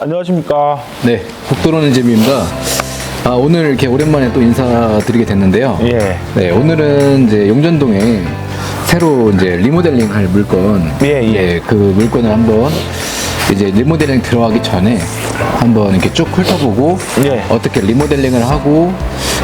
안녕하십니까. 안녕하십니까. 네, 국도로는 재미입니다. 아, 오늘 이렇게 오랜만에 또 인사드리게 됐는데요. 예. 네, 오늘은 이제 용전동에 새로 이제 리모델링 할 물건. 예, 예. 네, 그 물건을 한번 이제 리모델링 들어가기 전에 한번 이렇게 쭉 훑어보고 예. 어떻게 리모델링을 하고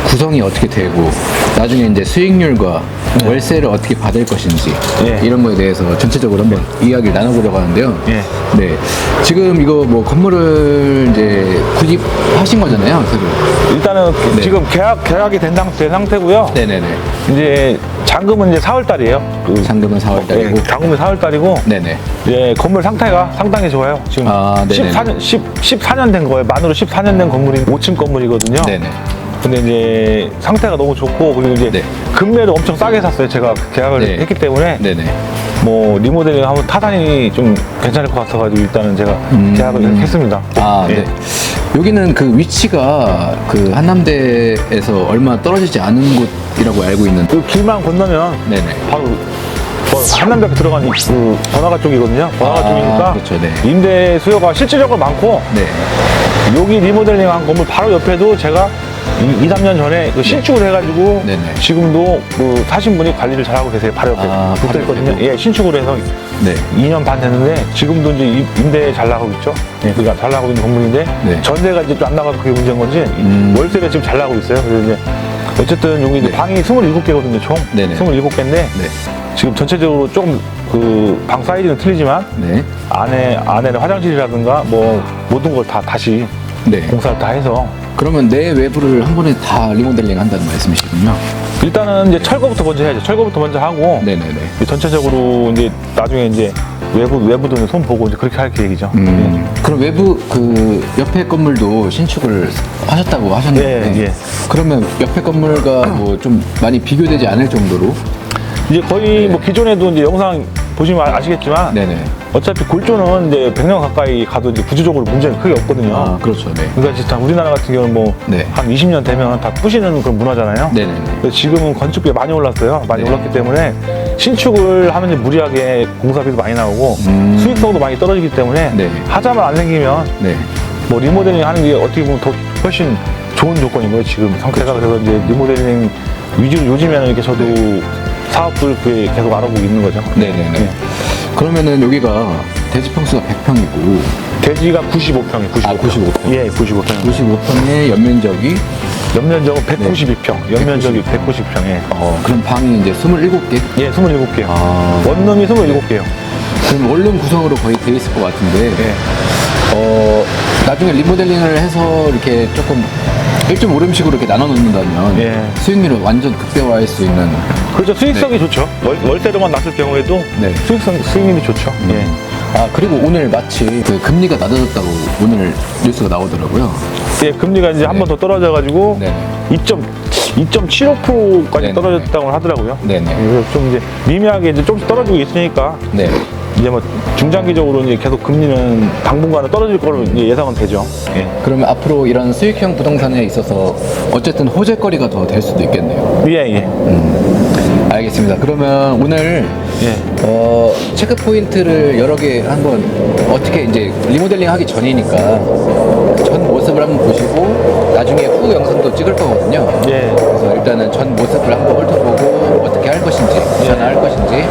구성이 어떻게 되고 나중에 이제 수익률과 월세를 어떻게 받을 것인지 예. 이런 거에 대해서 전체적으로 한번 이야기를 나눠보려고 하는데요. 예. 네. 지금 이거 뭐 건물을 이제 구입하신 거잖아요, 새로. 일단은 네. 지금 계약, 계약이 된, 상, 된 상태고요. 네네네. 이제 잔금은 이제 4월 달이에요. 그, 잔금은 4월 달이고. 예, 잔금은 4월 달이고. 네네. 예, 건물 상태가 상당히 좋아요. 지금 아, 네네네. 14년, 10, 14년 된 거예요. 만으로 14년 된 건물이 5층 건물이거든요. 네네. 근데 이제 상태가 너무 좋고 그리고 이제 네. 금매를 엄청 싸게 샀어요. 제가 계약을 네. 했기 때문에 네네. 뭐 리모델링 하면 타단이 좀 괜찮을 것 같아가지고 일단은 제가 음. 계약을 했습니다. 아, 예. 네. 여기는 그 위치가 그 한남대에서 얼마 떨어지지 않은 곳이라고 알고 있는. 그 길만 건너면 네네. 바로 뭐 한남대교 들어간 그 번화가 쪽이거든요. 번화가 아, 쪽이니까 그렇죠, 네. 임대 수요가 실질적으로 많고 네. 여기 리모델링한 건물 바로 옆에도 제가 2, 3년 전에 그 신축을 해가지고 네네. 지금도 그 사신 분이 관리를 잘하고 계세요. 바로 옆에 아, 붙어 바로 있거든요. 옆에도? 예, 신축을 해서 네. 2년 반 됐는데 지금도 이제 임- 임대 잘 나가고 있죠. 예, 그러니까 잘 나가고 있는 건물인데 네. 전세가 이제 좀안 나가서 그게 문제인 건지 음. 월세가 지금 잘 나가고 있어요. 그래서 이제 어쨌든 여기 네. 방이 27개거든요, 총. 네네. 27개인데 네. 지금 전체적으로 조금 그 방 사이즈는 틀리지만 네. 안에 안에는 화장실이라든가 뭐 모든 걸 다 다시 네. 공사를 다 해서 그러면 내 외부를 한 번에 다 리모델링 한다는 말씀이시군요. 일단은 이제 철거부터 먼저 해야죠. 철거부터 먼저 하고 네네네. 전체적으로 이제 나중에 이제 외부 외부도 손 보고 이제 그렇게 할 계획이죠. 음, 그럼 외부 그 옆에 건물도 신축을 하셨다고 하셨는데 예, 예. 그러면 옆에 건물과 뭐 좀 많이 비교되지 않을 정도로 이제 거의 뭐 기존에도 이제 영상 보시면 아- 아시겠지만 네네 어차피 골조는 이제 100년 가까이 가도 이제 구조적으로 문제는 크게 없거든요. 아 그렇죠 네 그러니까 진짜 우리나라 같은 경우는 뭐 한 네. 20년 되면 다 부시는 그런 문화잖아요. 네네네 근데 지금은 건축비가 많이 올랐어요. 많이 네. 올랐기 때문에 신축을 하면 이제 무리하게 공사비도 많이 나오고 음. 수익성도 많이 떨어지기 때문에 네. 하자만 안 생기면 네 뭐 리모델링 하는 게 어떻게 보면 더 훨씬 좋은 조건인 거예요 지금 상태가 그래서 이제 리모델링 위주로 요즘에는 이렇게 저도 사업들 그게 계속 알아보고 있는 거죠. 네네네 네. 그러면 여기가 대지 평수가 100평이고 대지가 95평이 95평. 아, 95평. 예, 95평. 95평의 연면적이 연면적은 192평. 연면적이 190평에. 어 그럼 방이 이제 27개 예, 27개요. 아 원룸이 27개요. 그럼 원룸 구성으로 거의 돼 있을 것 같은데 예. 어 나중에 리모델링을 해서 이렇게 조금 1.5룸식으로 이렇게 나눠 놓는다면 예. 수익률을 완전 극대화할 수 있는 그렇죠. 수익성이 좋죠. 월, 월세로만 났을 경우에도 네. 수익성, 수익률이 좋죠. 예. 아 그리고 오늘 마치 그 금리가 낮아졌다고 오늘 뉴스가 나오더라고요. 예, 금리가 이제 한 번 더 떨어져가지고 네. 2.25%까지 네 네. 떨어졌다고 하더라고요. 네 네. 그래서 좀 이제 미미하게 이제 조금씩 떨어지고 있으니까 네. 이제 뭐 중장기적으로 이제 계속 금리는 당분간은 떨어질 거로 이제 예상은 되죠. 예. 그러면 앞으로 이런 수익형 부동산에 있어서 어쨌든 호재거리가 더 될 수도 있겠네요. 예, 예. 알겠습니다. 그러면 오늘 예. 어, 체크 포인트를 여러 개 한번 어떻게 이제 리모델링 하기 전이니까 전 모습을 한번 보시고 나중에 후 영상도 찍을 거거든요. 예. 그래서 일단은 전 모습을 한번 훑어보고 어떻게 할 것인지, 구현을 할 것인지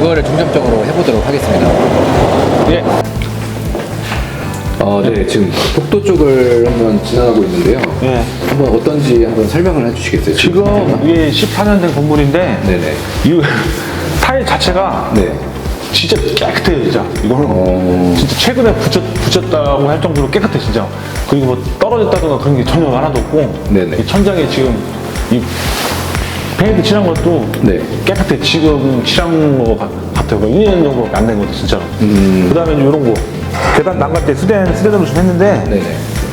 그거를 중점적으로 해보도록 하겠습니다. 예. 어, 네, 지금 복도 쪽을 한번 지나가고 있는데요. 예. 한번 어떤지 한번 설명을 해주시겠어요? 지금 이게 14년 된 건물인데 네네. 이 타일 자체가 네. 진짜 깨끗해요, 진짜. 이거는 어. 진짜 최근에 붙였, 붙였다고 할 정도로 깨끗해, 진짜. 그리고 뭐 떨어졌다거나 그런 게 전혀 하나도 없고. 네네. 이 천장에 지금 이 페인트 칠한 것도 네. 깨끗해. 지금 칠한 거 같- 같아요. 1년 정도밖에 안된 것도 진짜로. 음. 그 다음에 이런 거. 계단 난갈 때 스댄, 스댄으로 좀 했는데. 네네.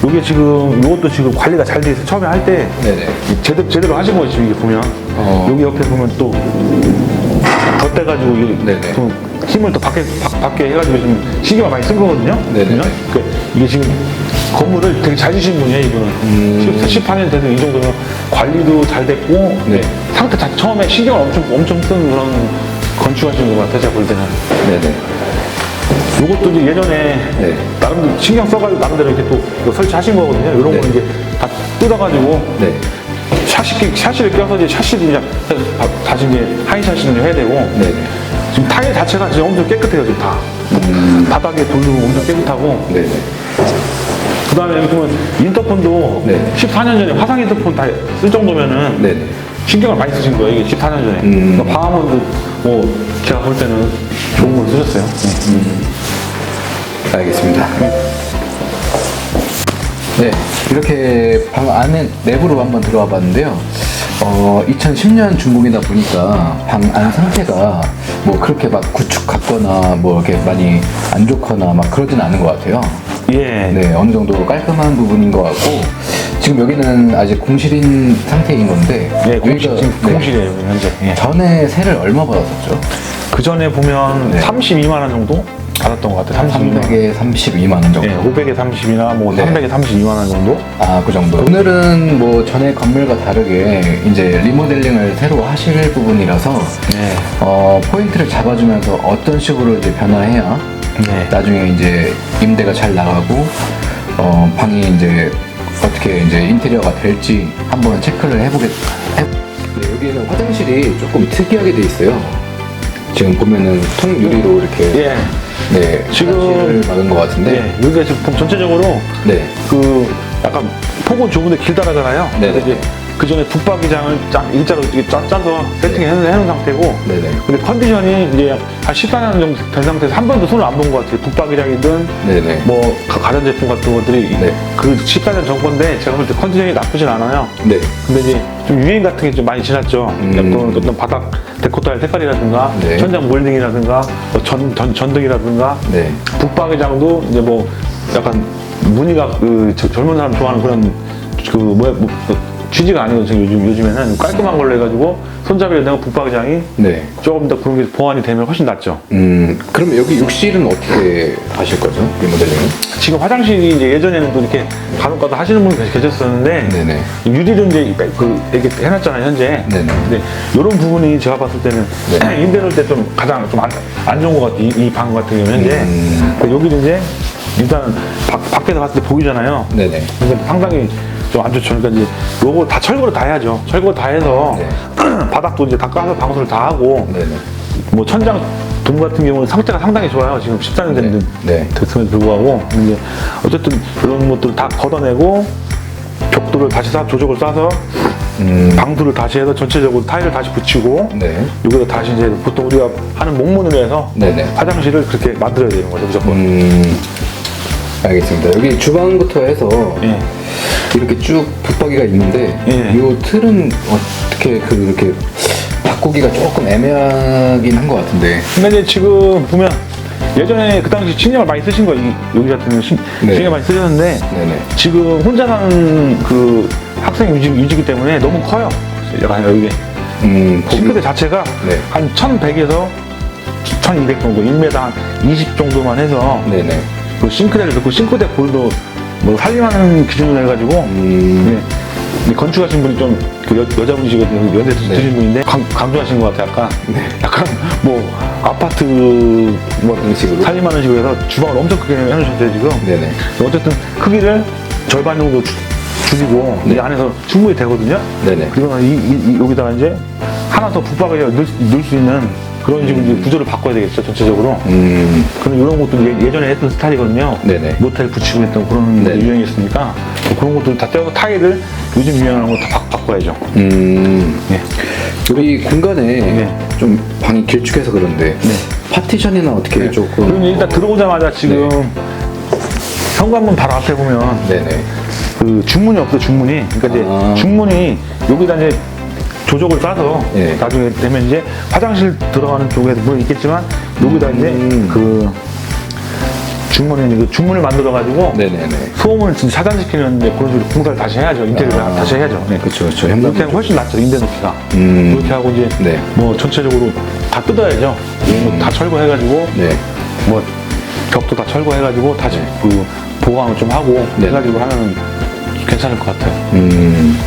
이게 지금, 이것도 지금 관리가 잘 돼 있어. 처음에 할 때. 네네. 제대로, 제대로 하신 거예요, 지금 이게 보면. 어. 여기 옆에 보면 또 덧대가지고 네네. 좀 힘을 또 밖에, 밖, 밖에 해가지고 좀 시기가 많이 쓴 거거든요. 네네. 그러면 그 이게 지금 건물을 되게 잘 지신 분이에요, 이분은. 음. 10, 18년 돼도 이 정도면 관리도 잘 됐고, 네. 상태 자체 처음에 신경을 엄청, 엄청 쓴 그런 건축하시는 것 같아요, 제가 볼 때는. 네네. 요것도 이제 예전에 네. 나 나름대로 신경 써가지고 나름대로 이렇게 또 이거 설치하신 거거든요. 이런 네. 거 이제 다 뜯어가지고 네. 샤시, 샤시를 껴서 이제 샤시를 이제 다- 다시 이제 하이샤시를 해야 되고 네네. 지금 타일 자체가 지금 엄청 깨끗해요 지금 다 바닥에 돌도 엄청 깨끗하고 네네. 그 다음에 보면 인터폰도 네. 14년 전에 화상 인터폰 다 쓸 정도면은 네네. 신경을 많이 쓰신 거예요 이게 14년 전에 음. 그러니까 방화문도 뭐 제가 볼 때는 좋은 걸 쓰셨어요 알겠습니다. 네, 이렇게 방 안에 내부로 한번 들어와 봤는데요. 어, 2010년 중공이다 보니까 방 안 상태가 뭐 그렇게 막 구축 같거나 뭐 이렇게 많이 안 좋거나 막 그러진 않은 것 같아요. 예 네, 어느 정도 깔끔한 부분인 것 같고 지금 여기는 아직 공실인 상태인 건데 네, 공실, 지금 네, 공실이에요 현재 예. 전에 세를 얼마 받았었죠? 그 전에 보면 네. 32만 원 정도 받았던 것 같아요 32만 원 300에 32만 원 정도. 예, 500에 30이나 뭐 네. 300에 32만 원 정도 아, 그 정도. 오늘은 뭐 전에 건물과 다르게 이제 리모델링을 새로 하실 부분이라서 네. 어, 포인트를 잡아주면서 어떤 식으로 이제 변화해야 네. 나중에 이제 임대가 잘 나가고 어, 방이 이제 어떻게 이제 인테리어가 될지 한번 체크를 해보겠. 해... 네, 여기는 화장실이 조금 특이하게 돼 있어요. 지금 보면은 통 유리로 이렇게 예. 네 지금- 막은 것 같은데 네. 여기가 지금 전체적으로 네. 그 약간 폭은 좁은데 길다라잖아요. 네네. 그 전에 붙박이장을 짜, 일자로 이렇게 짜, 짜서 세팅해 놓은 상태고. 네네. 근데 컨디션이 이제 한 14년 정도 된 상태에서 한 번도 손을 안 본 것 같아요. 붙박이장이든 네네. 뭐 가- 가전제품 같은 것들이 네. 그 14년 전 건데 제가 볼 때 컨디션이 나쁘진 않아요. 네. 근데 이제 좀 유행 같은 게 좀 많이 지났죠. 음. 어떤, 어떤 바닥 데코타일 색깔이라든가 네. 천장 몰딩이라든가 뭐 전, 전, 전등이라든가 네. 북박이장도 이제 뭐 약간 무늬가 그 저- 젊은 사람 좋아하는 그런 그 뭐야 뭐, 그 취지가 아니고 지금 요즘 요즘에는 깔끔한 걸로 해가지고 손잡이를 내고 북박이장이 네. 조금 더 그런 게 보완이 되면 훨씬 낫죠. 음, 그럼 여기 욕실은 어떻게 하실 거죠? 리모델링은? 지금 화장실이 이제 예전에는 또 이렇게 간혹가다 하시는 분이 계셨- 계셨었는데 네네. 유리를 이제 그 이렇게 해놨잖아요 현재. 네네. 근데 이런 부분이 제가 봤을 때는 네. 임대 놓을 때 좀 가장 좀안 좋은 것 같아요 이 방 같은 경우는 현재. 음. 여기는 이제 일단은 밖, 밖에서 봤을 때 보이잖아요. 네네. 근데 상당히 좀 안 좋죠. 그러니까 이제 요거 다 철거를 다 해야죠. 철거 다 해서 네. 바닥도 이제 다 까서 방수를 다 하고 네네. 뭐 천장 돔 같은 경우는 상태가 상당히 좋아요. 지금 14년 됐는데 네. 네. 됐음에도 불구하고 근데 어쨌든 이런 것들 다 걷어내고 벽돌을 다시 쏴 조적을 쏴서 음, 방수를 다시 해서 전체적으로 타일을 다시 붙이고 네. 여기다 다시 이제 보통 우리가 하는 목문으로 해서 네네. 화장실을 그렇게 만들어야 되는 거죠 무조건. 음, 알겠습니다. 여기 주방부터 해서 예. 이렇게 쭉 붙박이가 있는데 예. 이 틀은 어떻게 그 이렇게 바꾸기가 조금 애매하긴 한 것 같은데. 근데 이제 지금 보면 예전에 그 당시 신경을 많이 쓰신 거 이- 여기 같은 경우 신, 네. 신경 많이 쓰셨는데 네네. 지금 혼자 사는 그 학생 유지, 유지기 때문에 너무 커요. 약간 여기 음, 싱크대 자체가 네. 한 1100에서 1200 정도, 1m 한 20 정도만 해서 네네. 그 싱크대를 넣고 싱크대 볼도 뭐 살림하는 기준으로 해가지고 음, 네. 이 건축하신 분이 좀 그 여자분이시거든요. 연세 네. 드신 분인데 강, 강조하신 것 같아요. 약간 약간 뭐 아파트 뭐 방식으로? 살림하는 식으로 해서 주방을 엄청 크게 해놓으셨어요 지금. 네네. 어쨌든 크기를 절반 정도 주, 줄이고 이 안에서 충분히 되거든요. 네네. 그리고 이, 이- 이- 여기다가 이제 하나 더 붙박을 넣을, 수- 넣을 수 있는 그런 식으로 이제 구조를 바꿔야 되겠죠 전체적으로. 음, 그런 이런 것도 예, 예전에 했던 스타일이거든요. 네네. 모텔 붙이고 했던 그런 네네. 유행이었으니까 뭐 그런 것도 다 떼고 타일을 요즘 유행하는 거 다 바꿔야죠. 음. 예. 여기 공간에 네. 좀 방이 길쭉해서 그런데 파티션이나 어떻게 조금 그럼 일단 들어오자마자 지금 현관문 바로 앞에 보면 네네 그 중문이 없어 중문이. 그러니까 이제 아. 중문이 여기다 이제 조적을 싸서 예. 나중에 되면 이제 화장실 들어가는 쪽에도 물론 있겠지만 여기다 이제 음. 그 중문에 그 중문을 만들어 가지고 네네네 소음을 진짜 차단시키는데 그런 식으로 공사를 다시 해야죠. 인테리어를 아. 다시 해야죠. 네. 그쵸 그쵸 그렇게 현관 하면 훨씬 낫죠. 인대 높이가. 음. 그렇게 하고 이제 네. 뭐 전체적으로 다 뜯어야죠. 이런 거다 철거해가지고 네 뭐 벽도 다 철거해가지고 다시 그 보강을 좀 하고 네. 해가지고 하면 괜찮을 것 같아요. 음.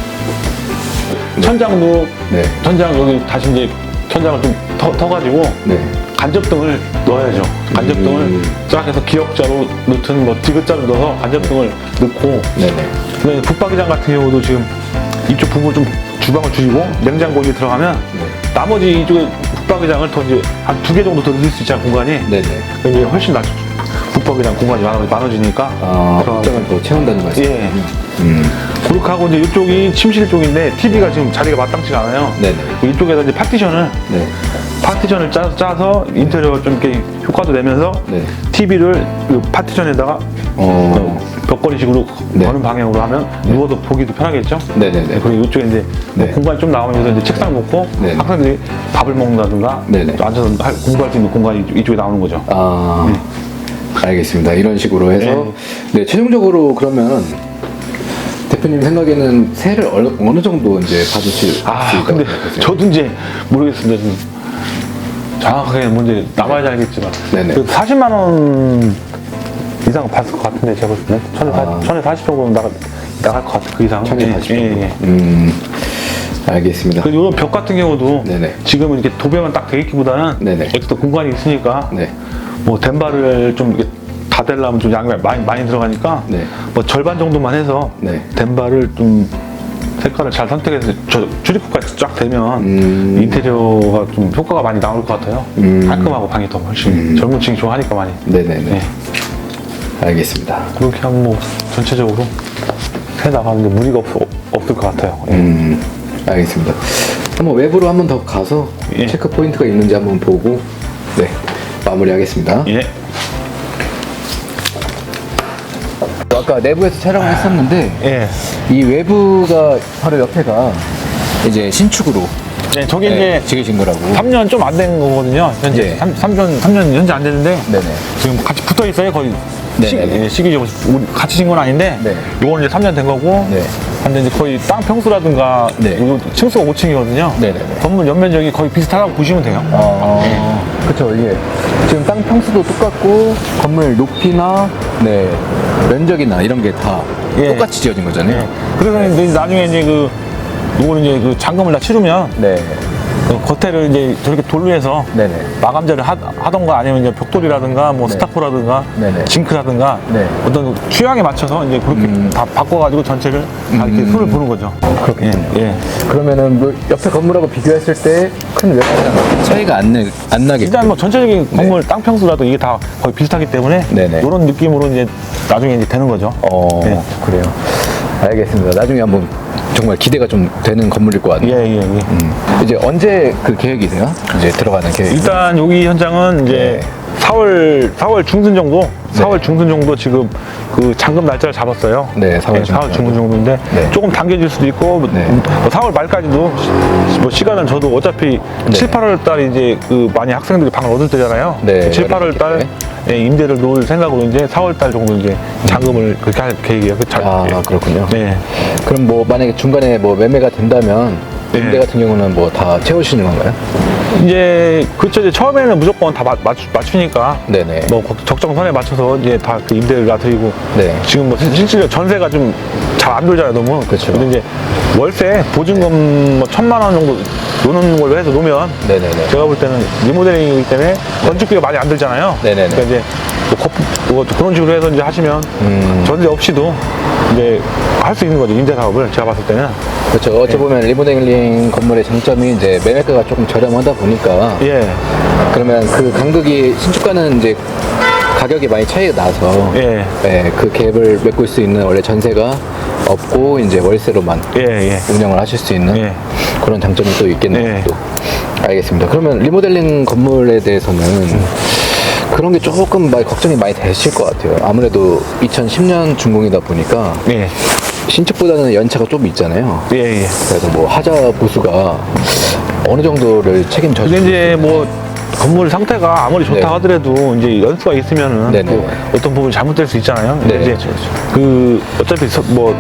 천장도 네. 천장 여기 다시 이제 천장을 좀 터, 터가지고 네. 간접등을 넣어야죠. 간접등을 음. 쫙 해서 기역자로 넣든 뭐 디귿자로 넣어서 간접등을 넣고 네네. 그다음에 붙박이장 같은 경우도 지금 이쪽 부분 좀 주방을 줄이고 냉장고 에 들어가면 네. 나머지 이쪽에 붙박이장을 더 이제 한 두 개 정도 더 넣을 수 있잖아 공간이. 네네. 이제 훨씬 낫죠. 붙박이장 공간이 많아, 많아지니까. 아, 그럼- 확장을 더 채운다는 말씀. 예. 음. 그렇게 하고 이제 이쪽이 침실 쪽인데 TV가 지금 자리가 마땅치가 않아요. 네네. 이쪽에다 이제 파티션을 네. 파티션을 짜, 짜서 인테리어 좀 이렇게 효과도 내면서 네. TV를 그 파티션에다가 어. 벽걸이식으로 네. 거는 방향으로 하면 누워서 보기도 편하겠죠. 네네네. 네, 그리고 이쪽에 이제 뭐 네. 공간이 좀 나오면서 이제 책상 놓고 네. 학생들이 밥을 먹는다든가 네네. 또 앉아서 할- 공부할 수 있는 공간이 이쪽- 이쪽에 나오는 거죠. 아, 알겠습니다. 이런 식으로 해서 네, 최종적으로 그러면 대표님 생각에는 세를 어느, 어느 정도 이제 받으실 수 아 있다고 근데 생각하세요? 저도 이제 모르겠습니다. 좀 정확하게 뭔지 남아야지 알겠지만 네네. 그 40만 원 이상 받을 것 같은데 제가 볼 때는 천에 아. 40 정도는 나가, 나갈 것 같아 그 이상. 1040 예, 정도. 예, 예. 음, 알겠습니다. 그 이런 벽 같은 경우도 네네. 지금은 이렇게 도배만 딱 돼 있기보다는 네네. 어쨌든 공간이 있으니까 네. 뭐 덴바를 좀 이렇게 다 되려면 좀 양이 많이 많이 들어가니까 네. 뭐 절반 정도만 해서 네. 덴바를 좀 색깔을 잘 선택해서 저 출입구까지 쫙 되면 음. 인테리어가 좀 효과가 많이 나올 것 같아요. 음. 깔끔하고 방이 더 훨씬 젊은 층이 좋아하니까 많이. 네네네. 네. 알겠습니다. 그렇게 하면 뭐 전체적으로 해 나가는데 무리가 없, 없을 것 같아요. 예. 음, 알겠습니다. 한번 외부로 한번 더 가서 예. 체크 포인트가 있는지 한번 보고 네 마무리하겠습니다. 예. 아까 내부에서 촬영을 했었는데 예. 이 외부가 바로 옆에가 이제 신축으로 네, 저게 네, 이제 지으신 거라고. 3년 좀 안 된 거거든요. 현재 예. 삼 3, 년 3년 현재 안 됐는데 네네. 지금 같이 붙어 있어요. 거의 네, 시, 네, 네. 예, 시기적으로 우리 같이 진 건 아닌데 네. 요거는 이제 3년 된 거고 네. 근데 이제 거의 땅 평수라든가 네. 이거 층수가 5층이거든요. 네, 네, 네. 건물 연면적이 거의 비슷하다고 보시면 돼요. 아, 그쵸. 이게 지금 땅 평수도 똑같고 건물 높이나 네 면적이나 이런 게 다 예. 똑같이 지어진 거잖아요. 그래서 이제 나중에 이제 그 요거는 이제 그 잔금을 다 치르면 네. 그 겉에를 이제 저렇게 돌로 해서 네네. 마감재를 하, 하던가 아니면 이제 벽돌이라든가 뭐 네. 스타포라든가 네네. 징크라든가 네. 어떤 그 취향에 맞춰서 이제 그렇게 음. 다 바꿔가지고 전체를 다 이렇게 손을 보는 거죠. 그렇군요. 예, 예. 그러면은 뭐 옆에 건물하고 비교했을 때 큰 외관상 차이가 안, 내, 안 나게. 일단 뭐 전체적인 건물 땅 평수라도 이게 다 거의 비슷하기 때문에 네. 네네. 이런 느낌으로 이제 나중에 이제 되는 거죠. 어, 예. 그래요. 알겠습니다. 나중에 한번 정말 기대가 좀 되는 건물일 것 같네요. 예, 예, 예. 음. 이제 언제 그 계획이세요? 이제 들어가는 계획. 일단 여기 현장은 이제 네. 4월 4월 중순 정도, 4월 중순 정도 지금 그 잔금 날짜를 잡았어요. 네, 4월 중순 4월 중순 정도인데 네. 조금 당겨질 수도 있고 뭐 네. 뭐 4월 말까지도 시- 뭐 시간은 저도 어차피 네. 7, 8월 달 이제 그 많이 학생들이 방을 얻을 때잖아요. 네, 7, 8월 달 네. 예, 임대를 놓을 생각으로 이제 4월 달 정도 이제 잔금을 그렇게 할 계획이에요. 그 자- 아, 예. 그렇군요. 네. 그럼 뭐 만약에 중간에 뭐 매매가 된다면 네. 임대 같은 경우는 뭐 다 채우시는 건가요? 이제 그쵸 이제 처음에는 무조건 다 맞, 맞추, 맞추니까 네네. 뭐 거- 적정선에 맞춰서 이제 다 그 임대를 놔드리고 네. 지금 뭐 실- 실질로 전세가 좀 잘 안 돌잖아요 너무 그쵸. 근데 이제 월세 보증금 뭐 천만 원 정도 노는 걸로 해서 놓으면 네네네. 제가 볼 때는 리모델링이기 때문에 건축비가 많이 안 들잖아요 네네네. 그러니까 이제 뭐 거품- 뭐 그런 식으로 해서 이제 하시면 음. 전세 없이도 이제 할 수 있는 거죠 임대 사업을 제가 봤을 때는 그렇죠. 어찌 보면 리모델링 건물의 장점이 이제 매매가가 조금 저렴하다 보니까 예 그러면 그 간극이 신축가는 이제 가격이 많이 차이가 나서 예. 네, 그 갭을 메꿀 수 있는 원래 전세가 없고 이제 월세로만 예, 예. 운영을 하실 수 있는 예. 그런 장점이 또 있겠네요. 예. 또. 알겠습니다. 그러면 리모델링 건물에 대해서는 그런 게 조금 많이 걱정이 많이 되실 것 같아요. 아무래도 2010년 준공이다 보니까 예. 신축보다는 연차가 좀 있잖아요. 예, 예. 그래서 뭐 하자 보수가 어느 정도를 책임져 근데 이제 뭐 건물 상태가 아무리 좋다 네. 하더라도 이제 연수가 있으면은 네네. 또 어떤 부분 이 잘못될 수 있잖아요. 근데 네, 이제 그렇죠, 그렇죠. 그 어차피 서- 뭐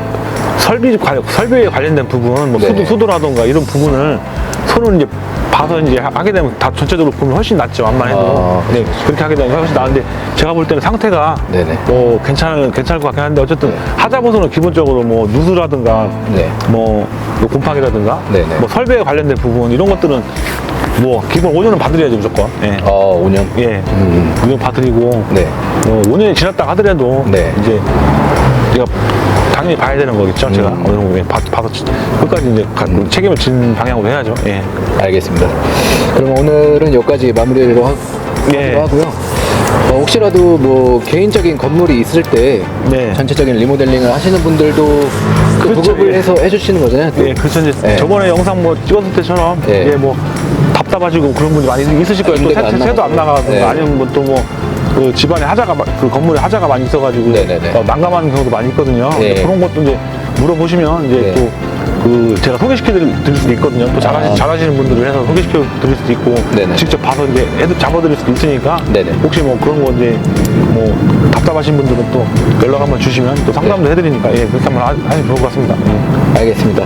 설비 관 설비에 관련된 부분, 뭐 네. 수도 수도라던가 이런 부분을 손을 이제 봐서 이제 하게 되면 다 전체적으로 보면 훨씬 낫죠. 암만 해도. 아. 네, 그렇게 하게 되면 훨씬 나은데 제가 볼 때는 상태가 네네. 뭐 괜찮을 괜찮을 것 같긴 한데 어쨌든 하자 보서는 기본적으로 뭐 누수라든가 네. 뭐 곰팡이라든가 네네. 뭐 설비에 관련된 부분 이런 것들은 뭐 기본 5년은 받으려야죠 무조건. 예. 어, 5년. 예. 음. 5년 받으리고 네. 뭐 5년이 지났다 하더라도 네. 이제 제가 당연히 봐야 되는 거겠죠. 제가 음. 어느 정도 예, 봐- 봐서 지- 끝까지 이제 가- 책임을 지는 방향으로 해야죠. 예. 알겠습니다. 그럼 오늘은 여기까지 마무리로 하, 예. 하고요. 어, 혹시라도 뭐 개인적인 건물이 있을 때 네. 전체적인 리모델링을 하시는 분들도 그 그렇죠, 부급을 예. 해서 해주시는 거잖아요. 또. 예, 그래서 이제 예. 저번에 영상 뭐 찍었을 때처럼 예. 이게 뭐 답답하시고 그런 분이 많이 있으실 거예요. 또 임대가 안 새- 새도 안 나가고. 나가고 예. 아니면 뭐또뭐 그 집안에 하자가 마- 그 건물에 하자가 많이 있어가지고 네네네. 어, 난감한 경우도 많이 있거든요. 예. 그런 것도 이제 물어보시면 이제 네. 또그 제가 소개시켜 드릴 수도 있거든요. 또 잘하시, 아. 잘하시는 분들을 해서 소개시켜 드릴 수도 있고 네네. 직접 봐서 이제 해드 잡아 드릴 수도 있으니까 네네. 혹시 뭐 그런 거 이제 뭐 답답하신 분들은 또 연락 한번 주시면 또 상담도 네. 해드리니까 예 그렇게 한번 하- 하시면 좋을 것 같습니다. 예. 알겠습니다.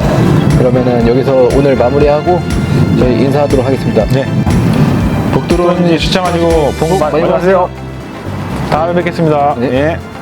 그러면은 여기서 오늘 마무리하고 저희 인사하도록 하겠습니다. 네. 복도로 이제 시청하시고 복 많이 많이 받으세요. 다음에 뵙겠습니다. 네. 예.